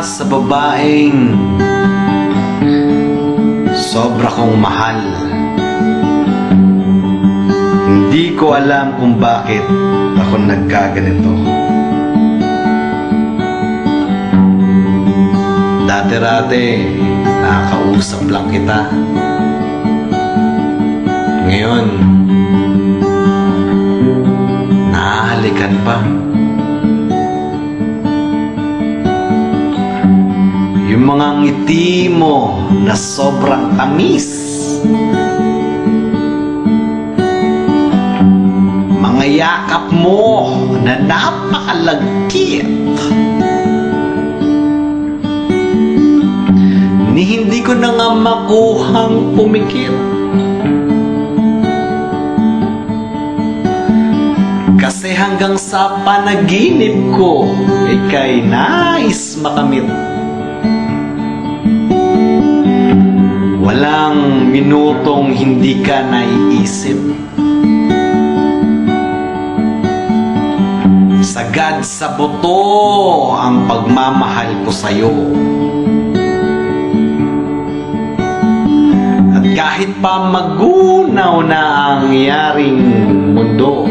sa babaeng sobra kong mahal. Hindi ko alam kung bakit ako nagkaganito. Dati-rati, nakakausap lang kita. Ngayon, nahalikan pa. Yung mga ngiti mo na sobrang tamis. Mga yakap mo na napakalagkit. Ni hindi ko na nga makuhang pumikit. Kasi hanggang sa panaginip ko, ikay nais makamit. Minutong hindi ka naiisip. Sagad sa buto ang pagmamahal ko sa'yo. At kahit pa magunaw na ang yaring mundo,